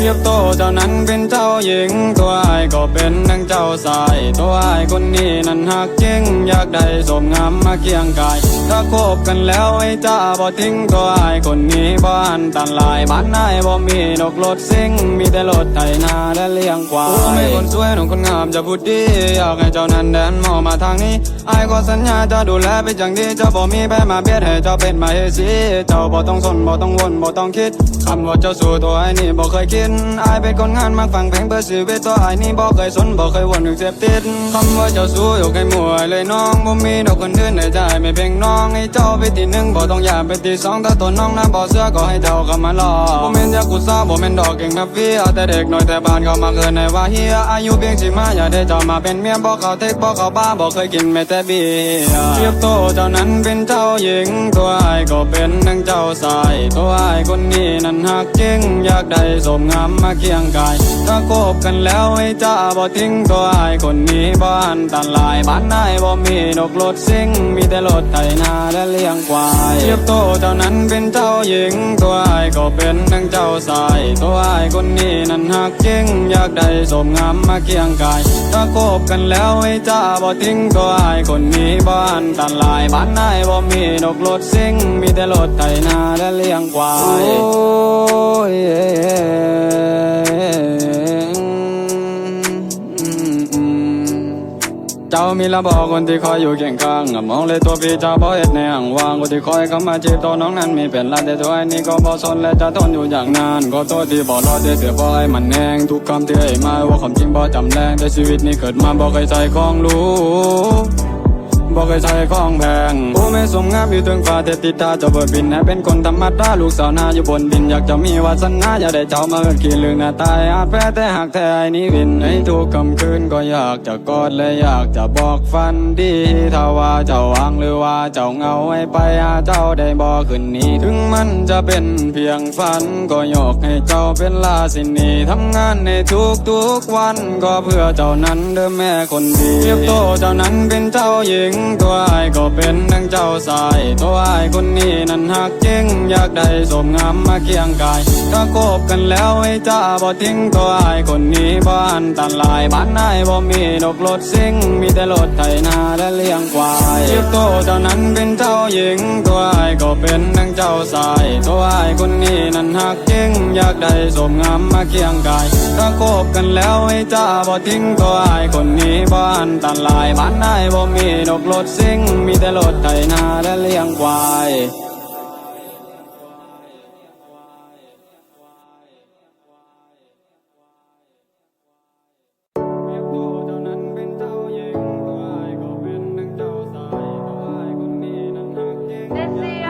เปรียบโตเจ้านั้นเป็นเจ้าหญิงตัวอ้ายก็เป็นนังเจ้าสาย ตัวไอ้ายคนนี้นั้นหักจริง อยากได้สมงามมาเคียงกาย ถ้าคบกันแล้วไอ้จ้าบ่ทิ้งตัวไอ้ายคนนี้บ้านตันลายบ้านนายบ่มีนกรถซิ่งมีแต่รถไถนาและเลี้ยงควายไม่คนสวยน้องคนงามจะพูดดี อยากให้เจ้านั้นเดินมองมาทางนี้ไอ้ายก็สัญญาจะดูแลเป็นอย่างดีเจ้าบ่มีแพ้มาเบียดให้เจ้าเป็นมาเฮสีเจ้าบ่ต้องสนบ่ต้องวนบ่ต้องคิดคำว่าเจ้าสู่ตัวไอ้นี่บ่เคยคิดไอ้ายเป็นคนงานมักฟังเพลงเพื่อชีวิตตัวไอ้นี่บ่เคยสนบ่เคยวนถึงเสพติดคำว่าเจ้าสู่ยกให้หมวยเลยน้องบ่มีดอกคนอื่นในใจไม่เพียงน้องให้เจ้าไปทีหนึ่งบ่ต้องอยาไปทีสองถ้าตัวน้องนั้นบ่เสื้อก็ให้เจ้าเข้ามาลอบ่ม่นยากุซ่าบ่ม่นดอกเก่งแบบเฟียแต่เด็กน้อยแต่บ้านเขามาเกินในว่าเฮียอายุเพียงสิมาอย่าได้เจ้ามาเป็นเมียบ่เขาเทคบ่เขาบ้าบ่เคยกินแม้แต่เบียร์เทียบโตเจ้านั้นเป็นเจ้าหญิงตัวไอ้ก็เป็นนังเจ้าสายตัวไอ้คนนี้นั้นหักจริงอยากได้สมงามมาเคียงกายถ้าคบกันแล้วให้จ้าบ่ทิ้งตัวไอ้ายคนนี้บ้านตันลายบ้านนายบ่มีนกรถซิ่งมีแต่รถไถนาและเลี้ยงควายเทียบโตเจ้านั้นเป็นเจ้าหญิง ตัวไอ้ายก็เป็นนังเจ้าสาย ตัวไอ้ายคนนี้นั้นหักจริงอยากได้สมงามมาเคียงกายถ้าคบกันแล้วให้จ้าบ่ทิ้งตัวไอ้ายคนนี้บ้านตันลายบ้านนายบ่มีนกรถซิ่งมีแต่รถไถนาและเลี้ยงควายโอ้ย มีระบอกคนที่คอยอยู่เคียงข้างมองเลยตัวพี่เจ้าบ่เอ็ดในห่างว่างคนที่คอยเข้ามาจีบตัวน้องนั้นมีเป็นลาแต่ตัวไอ้นี่ก็บอสนและจะทนอยู่อย่างนานก็ตัวที่บ่รอดได้เสียบ่ให้มันแหงทุกคำที่ไอ้มาว่าความจริงบอจำแรงแต่ชีวิตนี้เกิดมาบอกใครใจของรู้ บอกเคยใช้ของแพงโอ้ไม่สมงามอยู่ถึงฟ้าแต่ติดตาเจะเบิดบินให้เป็นคนธรรมดาลูกสาวนาอยู่บนดิน อยากจะมีวาสนาอยากได้เจ้ามาเอิ้นขี้ลืงหน้าตายอาจแพ้แต่หากแท้ไอ้นี้วินในทุกคำคืนก็อยากจะกอดและอยากจะบอกฟันดีถ้าว่าเจ้าว่างหรือว่าเจ้าเงาให้ไปหาเจ้าได้บอกคืนนี้ ถึงมันจะเป็นเพียงฝันก็ยกให้เจ้าเป็นลาสินีทำงานในทุกทุกๆวันก็เพื่อเจ้านั้นเด้อแม่คนดีเทียบโตเจ้านั้นเป็นเจ้าหญิงตัวไอ้ก็เป็นนังเจ้าสาย ตัวไอ้คนนี้นั้นหักจริง อยากได้สมงามมาเคียงกาย ถ้าคบกันแล้วให้จ้าบ่ทิ้งตัวไอ้คนนี้บ้านตันลายบ้านนายบ่มีนกรถซิ่ง มีแต่รถไถนาและเลี้ยงควายเทียบโตเจ้านั้นเป็นเจ้าหญิง ตัวไอ้ก็เป็นนังเจ้าสาย ตัวไอ้ หากจริงอยากได้สมงามมาเคียงกายถ้าคบกันแล้วไอ้จ้าบ่ทิ้งก็อายคนนี้บ้านตันลายบ้านนายบ่มีดอกรถซิ่งมีแต่รถไถนาและเลี้ยงควายเจ้าหญิงตัวอายก็เป็นทั้งเจ้าสายตัวอายคนนี้นั้นหากจริงเจ้า